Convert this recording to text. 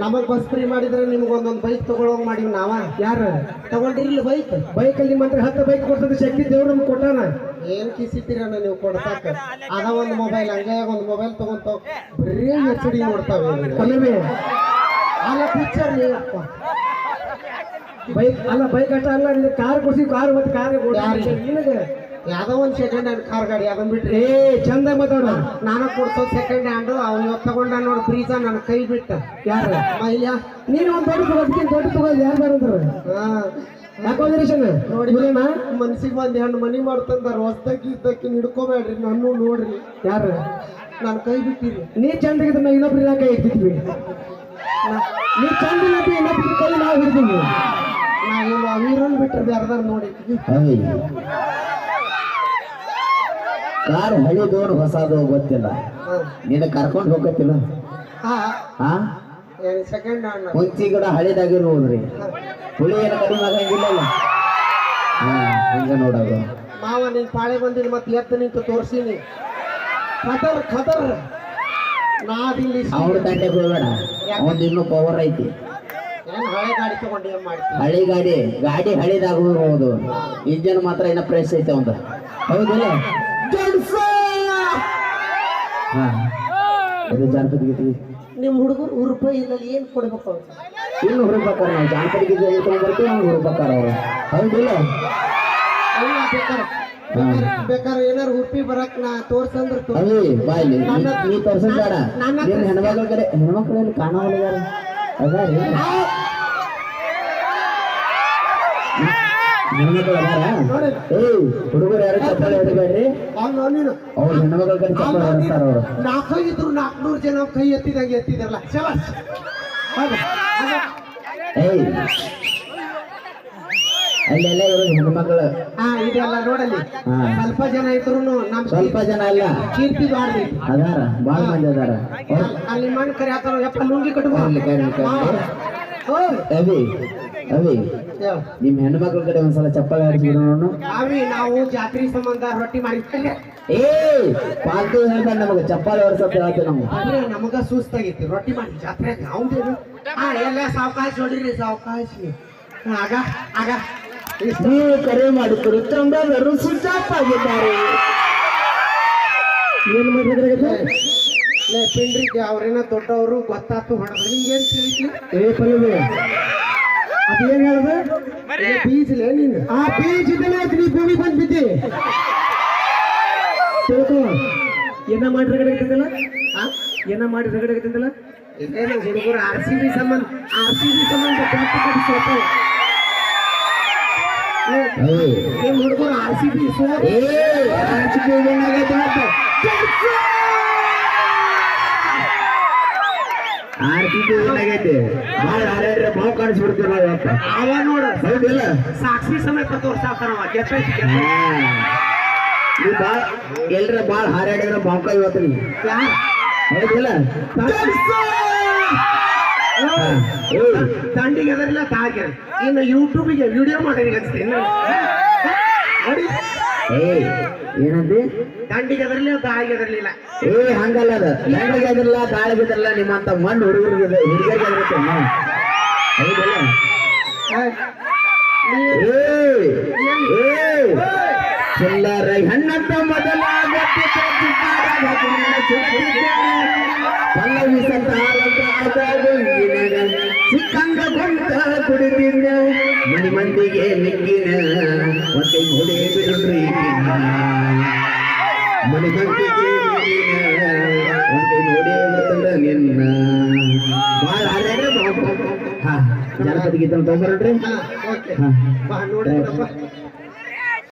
ನಮಗ್ bus free ಮಾಡಿದ್ರೆ ನಿಮ್ಗೆ ಒಂದೊಂದು ಬೈಕ್ ತಗೊಳೋಂಗ್ ಮಾಡಿವ್ ನಾವ. ಯಾರ? ತಗೊಂಡಿರ್ಲಿ ಬೈಕ್ ಬೈಕಲ್ಲಿ ನಿಮ್ಮ ಹತ್ರ ಹತ್ತು ಬೈಕ್ ಕೊಡ್ತದೆ ಶಕ್ತಿ ದೇವ್ರು ನಮ್ಗೆ ಕೊಟ್ಟಾನ. ಏನ್ ಕಿಸಿತೀರಣ್ಣ ನೀವು ಕೊಡ್ತಾಕ ಅದ ಒಂದು ಮೊಬೈಲ್ ಹಂಗೆ ಒಂದು ಮೊಬೈಲ್ ತಗೊಂತ ಬರೀ ಎಚ್ ಡಿ ನೋಡ್ತಾವೆ. ಕಲಮೆ ಅಲ್ಲ ಪಿಕ್ಚರ್ ನೀವಪ್ಪ ಬೈಕ್ ಅಲ್ಲ ಬೈಕ್ ಅಷ್ಟ ಅಲ್ಲ ಕಾರ್ ಕೊಡ್ಸಿ ಕಾರ್ ಮತ್ತೆ ಕಾರ್? ನಿನಗೆ. ಯಾವ್ದೋ ಒಂದು ಸೆಕೆಂಡ್ ಹ್ಯಾಂಡ್ ಕಾರ್ ಗಾಡಿ ಅದನ್ನ ಬಿಟ್ರಿ. ಏ ಚಂದ ಮಾತಾಡ. ನಾನು ಕೊಡ್ಸೋ ಸೆಕೆಂಡ್ ಹ್ಯಾಂಡ್ ಅವ್ನು ಇವತ್ತು ತಗೊಂಡ ನೋಡ್ ಪ್ರೀತ ನನ್ನ ಕೈ ಬಿಟ್ಟ. ಯಾರು? ಮೈಲ್ಯ ನೀನು ಒಂದು ದೊಡ್ಡ ತಗೋದಕ್ಕೆ ದೊಡ್ಡ ತಗೋದು ಯಾರು ಬರೋದ್ರು ಹಾ. ಯಾಕೋದಿರೇಷನ್ ನೋಡಿ ಮನ್ಸಿಗೆ ಬಂದು ಹೆಣ್ಣು ಮನಿ ಮಾಡ್ತಂದಾರ ಹೊಸ್ದಾಗಿ ಇದ್ದಕ್ಕೆ ಹಿಡ್ಕೋಬೇಡ್ರಿ ನಾನು ನೋಡ್ರಿ. ಯಾರು? ನಾನು ಕೈ ಬಿಟ್ಟಿರಿ. ನೀ ಚಂದ ಇದ್ರೆ ನಾವು ಕೈ ಇಲಾಖೆ ಇರ್ತಿದ್ವಿ. ನೀ ಚಂದ ಇನ್ನೊಬ್ರು ಇನ್ನೊಬ್ರ ಕೈ ನಾವು ಹಿಡ್ತೀವಿ ನಾ ಇಲ್ಲ ಅವಿರನ್ ಬಿಟ್ರೆ ಬ್ಯಾರ್ದಾರ ನೋಡಿ. ಕಾರ್ ಹಳಿದೋನು ಹೊಸದು ಗೊತ್ತಿಲ್ಲ. ನಿನ್ನ ಕರ್ಕೊಂಡು ಹೋಗತ್ತಿಲ್ಲ? ಹಾ. ಹಾ ಸೆಕೆಂಡ್ ಹ್ಯಾಂಡ್ ಮುಂಚಿ ಗಿಡ ಹಳಿದಾಗಿರ್ಬೋದ್ರಿ ಹುಳಿ ಏನು ಕಡಿಮೆ ಆಗಂಗಿಲ್ಲ ಹಾ ಹಂಗ ನೋಡೋದು. ಮಾವ ನಿನ್ ಪಾಳೆ ಬಂದಿನಿ ಮತ್ತೆ ಎತ್ತ ನಿಂತು ತೋರಿಸಿನಿ. ಖದರ್ ಖದರ್. ನಾ ಅದಿಲ್ಲಿ ಅವ್ರ ತಂಡೆ ಹೋಗ್ಬೇಡ. ಅವನ್ ಇನ್ನೂ ಪವರ್ ಐತಿ. ಏನ್ ಹಳೆ ಗಾಡಿ ತಗೊಂಡು ಏನ್ ಮಾಡ್ತೀನಿ ಹಳಿ ಗಾಡಿ ಗಾಡಿ ಹಳಿದಾಗ ಇಂಜನ್ ಮಾತ್ರ ಇನ್ನ ಪ್ರೆಸ್ ಐತೆ ಒಂದು ಹೌದಿಲ್ಲ? ಹಾ. ಅದು ಜಾನಪದ ಗೀತೆ? ನಿಮ್ಮ ಹುಡುಗರು ಮೂರು ರೂಪಾಯಿ ಇಲ್ಲ ಏನ್ ಕೊಡ್ಬೇಕು ಅವ್ರು? ಇನ್ನು ಹುಡುಕ್ಬೇಕಾರ ನಾವು ಜಾನಪದ ಗೀತೆ ತಗೊಂಡ್ಬರ್ತೀವಿ ಅವ್ನು ಹುಡುಕ್ಬೇಕಾರ ಅವ್ರು. ಹೌದಿಲ್ಲ ಬೇಕಾದ್ರೆ ಏನಾರು ಉಪ್ಪಿ ಬರಕ್ ನಾ ತೋರ್ಸಂದ್ರ ಬಾಯ್ಲಿ. ನೀ ತೋರ್ಸೋದ್ ಬೇಡ. ನನ್ನ- ಹೆಣ್ಮಕ್ಳ ಕಡೆ ಹೆಣ್ಮಕ್ಳಲ್ಲಿ ಕಾಣವಲ್ಲ ಯಾರು? ಹುಡುಗರು ಯಾರು ಚಪ್ಪಾಳೆ ಹೊಡಿಬೇಡ್ರಿ? ಅವ್ನು ನೀನು ಅವ್ರ ಹೆಣ್ಮಕ್ಳ ಕಡೆ ಚಪ್ಪಾಳೆ ಹೊಡಿಸ್ತಾರ ಅವ್ರು. ನಾಲ್ಕು ಇದ್ರು ನಾಲ್ಕುನೂರು ಜನ ಕೈ ಎತ್ತಿದಂಗೆ ಎತ್ತಿದಾರಲ್ಲ ಹೌದು. ಏಯ್. ಅಲ್ಲೆಲ್ಲ ಇರೋದು ಹೆಣ್ಮಕ್ಳು. ಹಾ ಇದೆಲ್ಲ ನೋಡಲ್ಲಿ. ಸ್ವಲ್ಪ ಜನ ಇದ್ರು ನಮ್ ಸ್ವಲ್ಪ ಜನ ಅಲ್ಲ. ಕೀರ್ತಿ ಬಾಡ್ರಿ ಅದಾರ ಬಾಳ ಮಂದಿ ಅದಾರ. ಅಲ್ಲಿ ಮಣ್ಣು ಕರಿ ಆತರ ಯಪ್ಪ ಲುಂಗಿ ಕಟ್ಕೋ. ಅಲ್ಲಿ ಕರಿ ಕರಿ. ಅವಿ ನಿಮ್ ಹೆಣ್ಮಕ್ಳ ಕಡೆ ಒಂದ್ಸಲ ಚಪ್ಪಾಳೆ ಹಾಕಿ ನೋಡೋಣ ಅವಿ ನಾವು ಜಾತ್ರೆ ಸಂಬಂಧ ರೊಟ್ಟಿ ಮಾಡಿ ಏ ಪಾಲ್ತು ಹೇಳ್ತಾನೆ ನಮಗೆ ಚಪ್ಪಾಳೆ ಹೊಡ್ಸತ್ ಹೇಳ್ತೀವಿ ಅಂದ್ರೆ ನಮಗ ಸುಸ್ತಾಗಿತ್ತು ರೊಟ್ಟಿ ಮಾಡಿ. ಜಾತ್ರೆ ನಾವು ಎಲ್ಲ ಸಾವಕಾಶ ನೋಡ್ರಿ ಸಾವಕಾಶ. ಆಗ ಆಗ. ನೀವು ಕರೆ ಮಾಡಿದ್ರು ಚಂದ್ರರು ಸುಸ್ತಾಗಿದ್ದಾರೆ ಆಗಿದ್ದಾರೆ ಏನು ಮಾಡಿದ್ರೆ ಪಿಂಡ್ರಿಗೆ ಅವ್ರೇನ ದೊಡ್ಡವರು ಗೊತ್ತಾತು ಹೊಡೆದ್ರೆ ಏನ್ ತಿಳಿಸಿ ಏ ಪಲ್ಲವಿ ಅದೇನ್ ಹೇಳ್ದ? ಬೀಜಲೇ ನೀನು. ಆ ಬೀಜ ಇದನ್ನ ನೀ ಭೂಮಿ ಬಂದ್ ಬಿದ್ದಿ. ತಿಳ್ಕೊ. ಏನ ಮಾಡಿ ರಗಡೆ ಆಗ್ತಿದ್ದಲ್ಲ ಆ? ಏನ ಮಾಡಿ ರಗಡೆ ಆಗ್ತಿದ್ದಲ್ಲ ಇದೇನು ಹುಡುಗರು ಆರ್ ಸಿ ಬಿ ಸಂಬಂಧ ಆರ್ ಸಿ ಬಿ ಸಂಬಂಧ ಬ್ಯಾಟ್ ಕಡಿಸೋತು ನಿಮ್ ಹುಡುಗರು ಆರ್ ಸಿ ಬಿ ಸೋರ್. ಏನಾಗೈತೆ ಮತ್ತೆ ಆರ್ತಿಗೆ ಏನಾಗೈತೆ? ಭಾಳ ಕಾಣಿಸ್ಬಿಡ್ತೀವಿ ನಾವು ಅವ ನೋಡು. ಹೌದಿಲ್ಲ. ಸಾಕ್ಷಿ ಸಮೇತ ಗೆದ್ದೈತಿ. ನೀವು ಭಾಳ ಎಲ್ರ ಭಾಳ ಹಾರಾಡಿದ್ರ ಬಾಂಕ ಇವತ್ತು ತಂಡಿಗೆ ಯಾರ್? ಹೌದಿಲ್ಲ? ದಂಡಿಗೆ ಅದರಿಲ್ಲ ತಾಗೆ ಇನ್ನು ಯೂಟ್ಯೂಬಿಗೆ ವಿಡಿಯೋ ಮಾಡಿ ಅನ್ಸ್ತೀನಿ ಏಯ್ ಏನಂದಿ? ದಂಡಿಗೆ ಅದರಲಿಲ್ಲ ದಾಳಿಗೆ ಅದರಲಿಲ್ಲ ಏ ಹಂಗಲ್ಲ ಅದು. ಗಂಡಿಗೆ ಅದಿರಲ್ಲ ತಾಳಿಗೆ ಅದರಲ್ಲ ನಿಮ್ಮಂತ ಮಣ್ಣು ಹುಡುಗರಿಗೆ ಹುಡುಗರಿಗೆ ಅದಿರುತ್ತೆ ಅಮ್ಮ. ಹೌದಲ್ಲ ಏಯ್ ಏಯ್ ಚಿಲ್ಲರ ಹೆಣ್ಣಂತ ಮೊದಲ ಗಟ್ಟಿ ಕಟ್ಟಿದ್ದಾರೆ, ಗಟ್ಟಿನ ಸುತ್ತಿದ್ದಾರೆ. ಪಲ್ಲವಿ ಸಂತಾನಂತ ಆದಾಡು ಇಂಗಿನ, ಸಿಕ್ಕಂಗ ಕೊಂತ ಕುಡಿದಿನ ಮನಿ ಮಂದಿಗೆ ನಿಕ್ಕಿನ ಮತ್ತೆ ಮುಡೆ ಬಿಡ್ರಿ ಈಗಿನ. ಮನಿ ಮಂದಿಗೆ ನಿಕ್ಕಿನ ಒಂದೇ ನೋಡೇ ಬರ್ತದ ನಿನ್ನ ಜನಪದ ಗೀತೆ ತಗೊಂಬರ್ರಿ ಹಾ